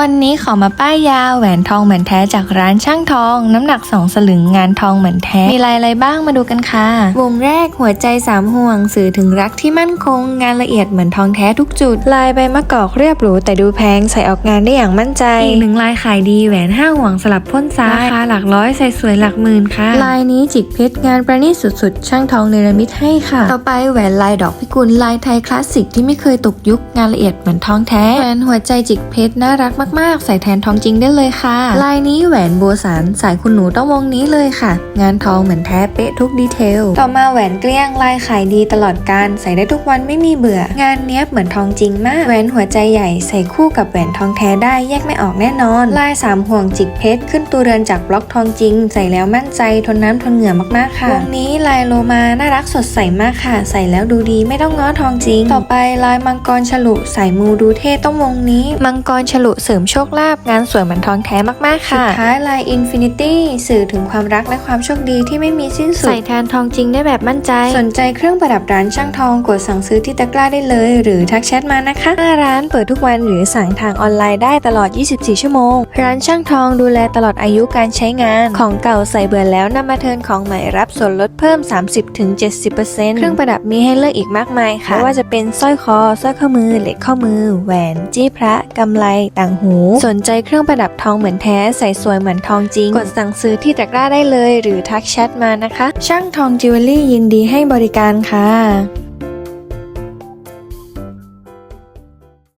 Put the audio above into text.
วันนี้ขอมาป้ายยาแหวนทองเหมือนแท้จากร้านช่างทอง น้ำหนัก 2 สลึงงานทองเหมือนแท้ มีลายอะไรบ้างมาดูกันค่ะวงแรกหัวใจสามห่วง สื่อถึงรักที่มั่นคง งานละเอียดเหมือนทองแท้ทุกจุด ลายใบมะกอกเรียบหรูแต่ดูแพงใส่ออกงานได้อย่างมั่นใจอีกหนึ่งลายขายดีแหวนห้าห่วงสลับพ่นซ้ายราคาหลักร้อยใส่สวยหลักหมื่นค่ะ ลายนี้จิกเพชรงานประณีตสุดๆ ช่างทองเนรมิตให้ค่ะ ต่อไปแหวนลายดอกพิกุลลายไทยคลาสสิกที่ไม่เคยตกยุคงานละเอียดเหมือนทองแท้แหวนหัวใจจิกเพชรน่ารักมากมากๆ ใส่แทนทองจริงได้เลยค่ะ ลายนี้แหวนบัวสารสายคุณหนูต้องวงนี้เลยค่ะ งานทองเหมือนแท้เป๊ะทุกดีเทล ต่อมาแหวนเกลี้ยงลายขายดีตลอดการใส่ได้ทุกวันไม่มีเบื่อ งานเนี้ยบเหมือนทองจริงมาก แหวนหัวใจใหญ่ใส่คู่กับแหวนทองแท้ได้แยกไม่ออกแน่นอน ลายสามห่วงจิกเพชรขึ้นตัวเรือนจากบล็อกทองจริง ใส่แล้วมั่นใจทนน้ำทนเหงื่อมากๆค่ะวงนี้ลายโลมาน่ารักสดใสมากค่ะ ใส่แล้วดูดีไม่ต้องง้อทองจริง ต่อไปลายมังกรฉลุใส่มูดูเท่ต้องวงนี้ มังกรฉลุเสริมโชคลาภงานสวยเหมือนทองแท้มากๆค่ะ สุดท้ายลายอินฟินิตี้สื่อถึงความรักและความโชคดีที่ไม่มีสิ้นสุด ใส่แทนทองจริงได้แบบมั่นใจ สนใจเครื่องประดับร้านช่างทองกดสั่งซื้อที่ตะกร้าได้เลย หรือทักแชทมานะคะหน้าร้านเปิดทุกวันหรือสั่งทางออนไลน์ได้ตลอด 24 ชั่วโมง ร้านช่างทองดูแลตลอดอายุการใช้งาน ของเก่าใส่เบื่อแล้วนำมาเทิร์นของใหม่รับส่วนลดเพิ่ม 30-70%เครื่องประดับมีให้เลือกอีกมากมายค่ะไม่ว่าจะเป็นสร้อยคอสร้อยข้อมือเหล็กข้อมือ แหวนจี้พระกำไลต่างหู สนใจเครื่องประดับทองเหมือนแท้ ใส่สวยเหมือนทองจริง กดสั่งซื้อที่ตะกร้าได้เลย หรือทักแชทมานะคะ ช่างทองจิวเวลรี่ยินดีให้บริการค่ะ